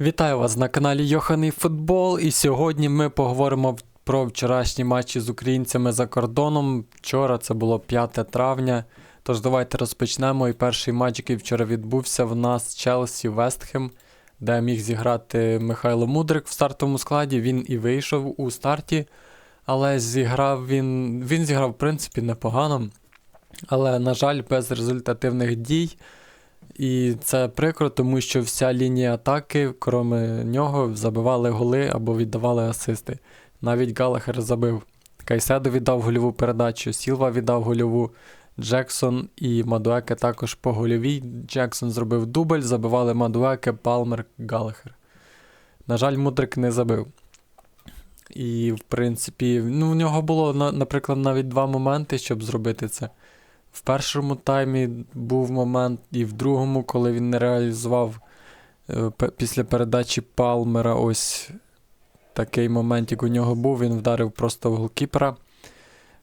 Вітаю вас на каналі Йоханий Футбол. І сьогодні ми поговоримо про вчорашні матчі з українцями за кордоном. Вчора це було 5 травня. Тож давайте розпочнемо. І перший матч, який вчора відбувся, в нас Челсі Вестхем, де міг зіграти Михайло Мудрик в стартовому складі. Він і вийшов у старті, але зіграв він. Він зіграв, в принципі, непогано. Але, на жаль, без результативних дій. І це прикро, тому що вся лінія атаки, крім нього, забивали голи або віддавали асисти. Навіть Галахер забив. Кайседо віддав гольову передачу, Сілва віддав гольову, Джексон і Мадуеке також по гольовій. Джексон зробив дубль, забивали Мадуеке, Палмер, Галахер. На жаль, Мудрик не забив. І, в принципі, ну, в нього було, наприклад, навіть два моменти, щоб зробити це. В першому таймі був момент, і в другому, коли він не реалізував е, після передачі Палмера, ось такий момент, як у нього був, він вдарив просто в голкіпера.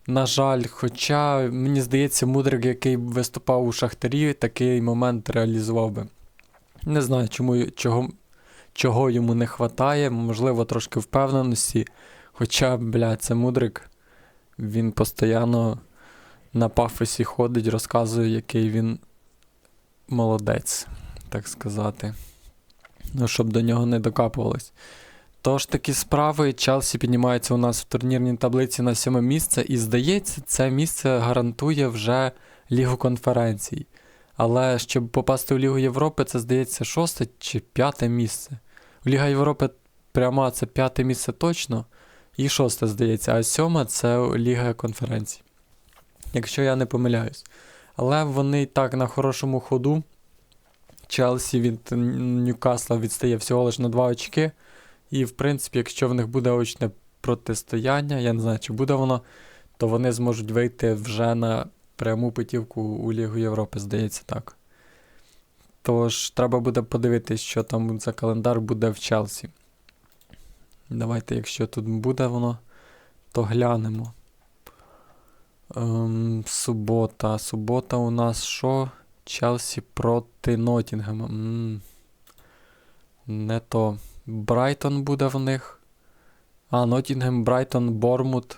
На жаль, хоча, мені здається, Мудрик, який виступав у Шахтарі, такий момент реалізував би. Не знаю, чому, чого, чого йому не вистачає, можливо, трошки впевненості. Хоча, бля, це Мудрик, він постійно на пафосі ходить, розказує, який він молодець, так сказати. Ну, щоб до нього не докапувались. Тож такі справи, Челсі піднімається у нас в турнірній таблиці на сьоме місце, і здається, це місце гарантує вже Лігу конференцій. Але щоб попасти у Лігу Європи, це здається шосте чи п'яте місце. Ліга Європи пряма це п'яте місце точно, і шосте, здається, а сьоме це Ліга конференцій якщо я не помиляюсь. Але вони так на хорошому ходу. Челсі від Ньюкасла відстає всього лише на 2 очки. І, в принципі, якщо в них буде очне протистояння, я не знаю, чи буде воно, то вони зможуть вийти вже на пряму путівку у Лігу Європи, здається так. Тож, треба буде подивитись, що там за календар буде в Челсі. Давайте, якщо тут буде воно, то глянемо. Ем, субота. Субота у нас що? Челсі проти Нотінгема. Не то. Брайтон буде в них. А, Нотінгем, Брайтон, Бормут.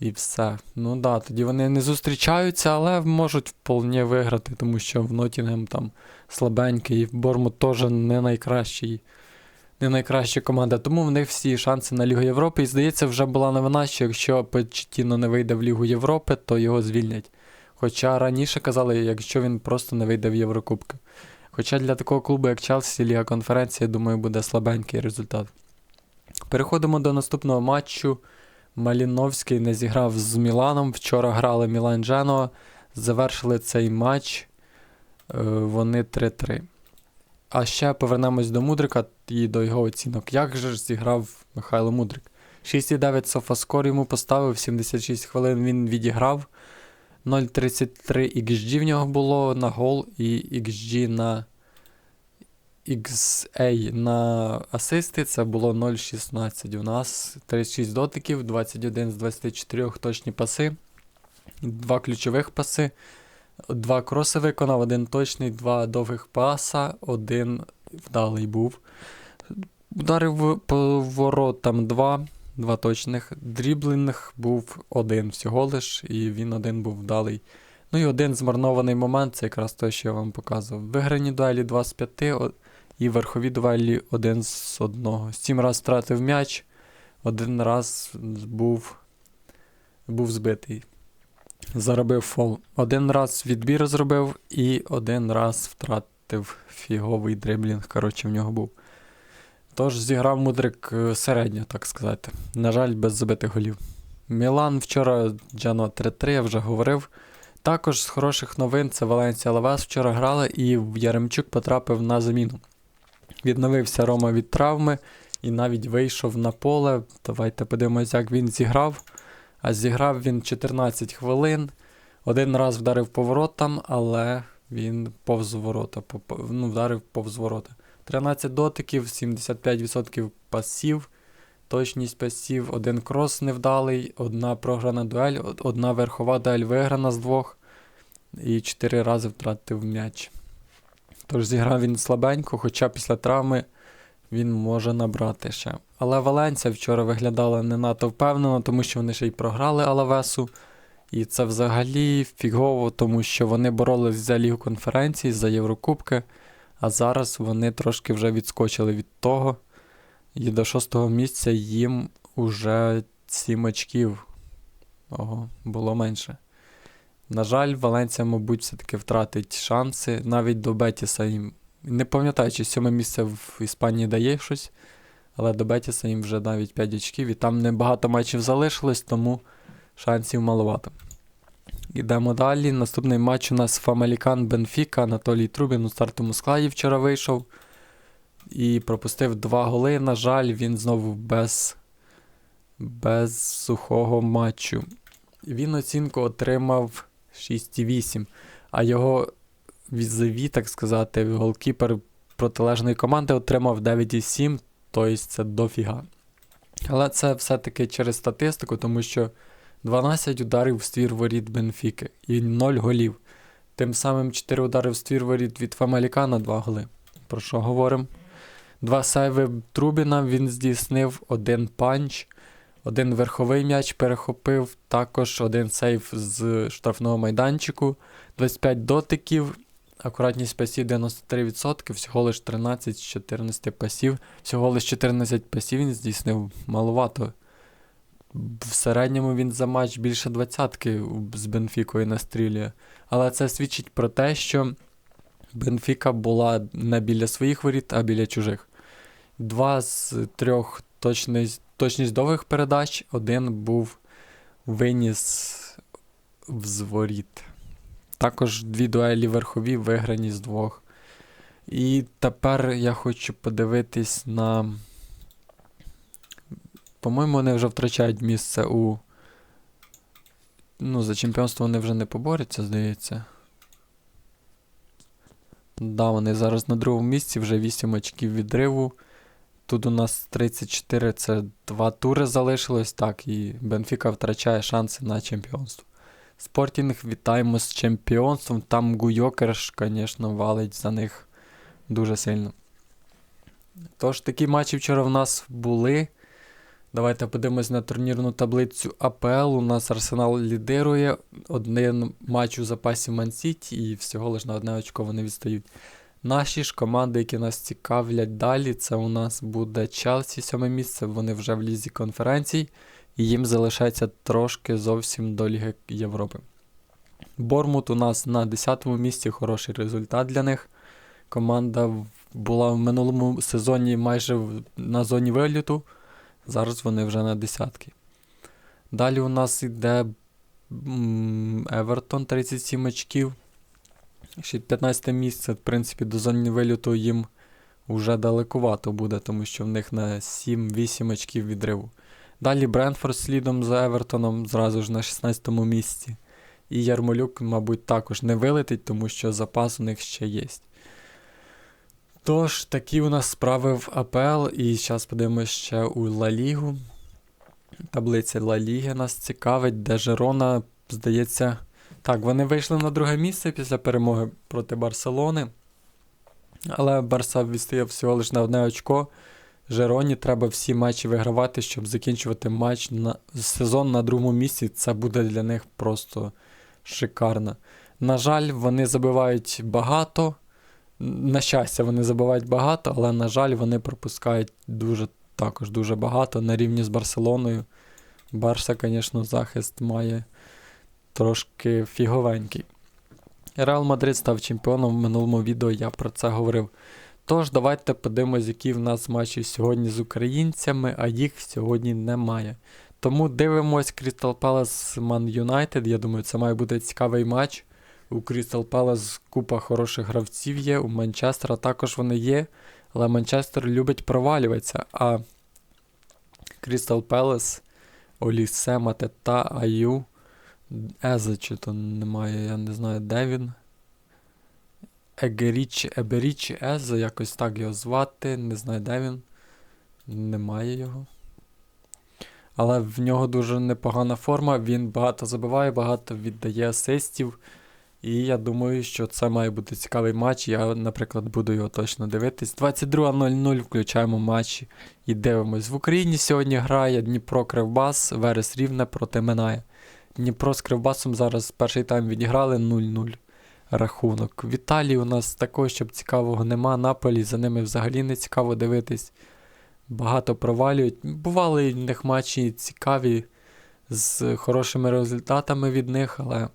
І все. Ну да, тоді вони не зустрічаються, але можуть вполне виграти, тому що в Нотінгем там слабенький, і в Бормут теж не найкращий. Не найкраща команда, тому в них всі шанси на Лігу Європи. І здається, вже була новина, що якщо Почтіно не вийде в Лігу Європи, то його звільнять. Хоча раніше казали, якщо він просто не вийде в Єврокубки. Хоча для такого клубу, як Челсі, Ліга конференції, думаю, буде слабенький результат. Переходимо до наступного матчу. Маліновський не зіграв з Міланом. Вчора грали Мілан Дженоа. Завершили цей матч. е, Вони 3-3. А ще повернемось до Мудрика і до його оцінок. Як же ж зіграв Михайло Мудрик? 6,9 софаскор йому поставив, 76 хвилин він відіграв. 0,33 XG в нього було на гол і XG на XA на асисти. Це було 0,16. У нас 36 дотиків, 21 з 24 точні паси, два ключових паси. Два кроси виконав, один точний, два довгих паса, один вдалий був. Ударив по воротам два, два точних. Дріблінг був один всього лиш, і він один був вдалий. Ну і один змарнований момент, це якраз те, що я вам показував. Виграні дуелі 2 з 5 і верхові дуелі 1 з 1. Сім раз втратив м'яч, один раз був, був збитий заробив фол. Один раз відбір зробив і один раз втратив фіговий дриблінг, коротше, в нього був. Тож зіграв мудрик е, середньо, так сказати. На жаль, без забитих голів. Мілан вчора Джано 3-3, я вже говорив. Також з хороших новин це Валенсія Лавес вчора грала і Яремчук потрапив на заміну. Відновився Рома від травми і навіть вийшов на поле. Давайте подивимось, як він зіграв. А зіграв він 14 хвилин. Один раз вдарив поворотам, але він повз ворота. Ну, вдарив повз ворота. 13 дотиків, 75% пасів, точність пасів, один крос невдалий, одна програна дуель, одна верхова дуель виграна з двох. І 4 рази втратив м'яч. Тож зіграв він слабенько, хоча після травми він може набрати ще. Але Валенція вчора виглядала не надто впевнено, тому що вони ще й програли Алавесу. І це взагалі фігово, тому що вони боролись за Лігу конференцій, за Єврокубки, а зараз вони трошки вже відскочили від того. І до шостого місця їм уже 7 очків. Ого, було менше. На жаль, Валенція, мабуть, все-таки втратить шанси навіть до Бетіса їм. Не пам'ятаю, чи сьоме місце в Іспанії дає щось, але до Бетіса їм вже навіть 5 очків, і там небагато матчів залишилось, тому шансів маловато. Ідемо далі. Наступний матч у нас Фамалікан Бенфіка. Анатолій Трубін у стартовому складі вчора вийшов і пропустив два голи. На жаль, він знову без, без сухого матчу. Він оцінку отримав 6,8, а його візові, так сказати, голкіпер протилежної команди отримав 9,7, тобто це дофіга. Але це все-таки через статистику, тому що 12 ударів в ствір воріт Бенфіки і 0 голів. Тим самим 4 удари в ствір воріт від Фамалікана 2 голи. Про що говоримо? Два сейви Трубіна він здійснив, один панч, один верховий м'яч перехопив, також один сейв з штрафного майданчику, 25 дотиків, акуратність пасів 93%, всього лиш 13 з 14 пасів, всього лиш 14 пасів він здійснив маловато. В середньому він за матч більше двадцятки з Бенфікою настрілює. Але це свідчить про те, що Бенфіка була не біля своїх воріт, а біля чужих. Два з трьох точність, точність довгих передач, один був виніс в зворіт. Також дві дуелі верхові виграні з двох. І тепер я хочу подивитись на. По-моєму, вони вже втрачають місце у. Ну, за чемпіонство вони вже не поборються, здається. Да, вони зараз на другому місці, вже 8 очків відриву. Тут у нас 34, це два тури залишилось, так, і Бенфіка втрачає шанси на чемпіонство. Спортінг вітаємо з чемпіонством. Там Гуйокерш, звісно, валить за них дуже сильно. Тож, такі матчі вчора в нас були. Давайте подивимось на турнірну таблицю АПЛ. У нас Арсенал лідирує. Один матч у запасі Мансіті і всього лиш на одне очко вони відстають. Наші ж команди, які нас цікавлять далі, це у нас буде Челсі, сьоме місце. Вони вже в лізі конференцій, і їм залишається трошки зовсім до Ліги Європи. Бормут у нас на 10-му місці хороший результат для них. Команда була в минулому сезоні майже на зоні виліту. Зараз вони вже на десятки. Далі у нас йде Евертон 37 очків. Ще 15 місце, в принципі, до зони виліту їм вже далекувато буде, тому що в них на 7-8 очків відриву. Далі Бренфорд слідом за Евертоном зразу ж на 16 місці. І Ярмолюк, мабуть, також не вилетить, тому що запас у них ще є. Тож, такі у нас справи в АПЛ, і зараз подивимося ще у Ла Лігу. Таблиця Ла Ліги нас цікавить, де Жерона, здається. Так, вони вийшли на друге місце після перемоги проти Барселони. Але Барса відстояв всього лише на одне очко. Жероні треба всі матчі вигравати, щоб закінчувати матч на сезон на другому місці. Це буде для них просто шикарно. На жаль, вони забивають багато. На щастя, вони забивають багато, але, на жаль, вони пропускають дуже також дуже багато на рівні з Барселоною. Барса, звісно, захист має трошки фіговенький. Реал Мадрид став чемпіоном в минулому відео, я про це говорив. Тож, давайте подивимось, які в нас матчі сьогодні з українцями, а їх сьогодні немає. Тому дивимось Crystal Palace Man United. Я думаю, це має бути цікавий матч. У Crystal Palace купа хороших гравців є, у Манчестера також вони є, але Манчестер любить провалюватися. А Crystal Palace, Олісе, Матета, Аю, Езе чи то немає, я не знаю, де він. Егерічі, Еберічі Езе, якось так його звати, не знаю, де він. Немає його. Але в нього дуже непогана форма, він багато забиває, багато віддає асистів. І я думаю, що це має бути цікавий матч. Я, наприклад, буду його точно дивитись. 22.00 включаємо матч і дивимось. В Україні сьогодні грає Дніпро Кривбас, Верес Рівне проти Минає. Дніпро з Кривбасом зараз перший тайм відіграли 0-0 рахунок. В Італії у нас такого, щоб цікавого нема. Наполі за ними взагалі не цікаво дивитись. Багато провалюють. Бували в них матчі цікаві з хорошими результатами від них, але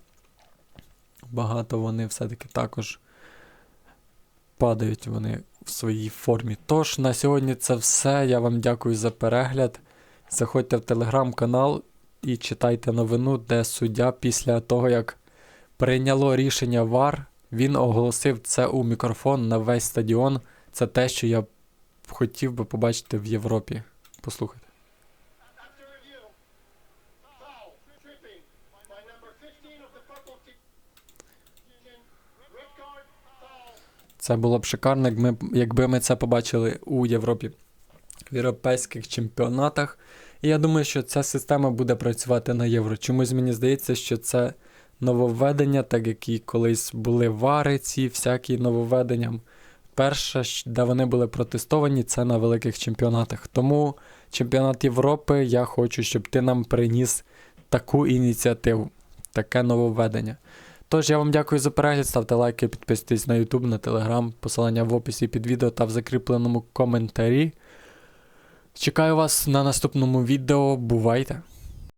багато вони все-таки також падають вони в своїй формі. Тож, на сьогодні це все. Я вам дякую за перегляд. Заходьте в телеграм-канал і читайте новину, де суддя після того, як прийняло рішення ВАР, він оголосив це у мікрофон на весь стадіон. Це те, що я хотів би побачити в Європі. Послухайте. After review, foul, tripping by number 15 of the purple team. Red card, foul. Це було б шикарно, як ми, якби ми це побачили у Європі, в європейських чемпіонатах. І я думаю, що ця система буде працювати на євро. Чомусь мені здається, що це нововведення, так як і колись були вари, ці всякі нововведення. Перше, де вони були протестовані, це на великих чемпіонатах. Тому чемпіонат Європи я хочу, щоб ти нам приніс таку ініціативу, таке нововведення. Тож я вам дякую за перегляд, ставте лайки, підписуйтесь на YouTube, на Telegram, посилання в описі під відео та в закріпленому коментарі. Чекаю вас на наступному відео. Бувайте!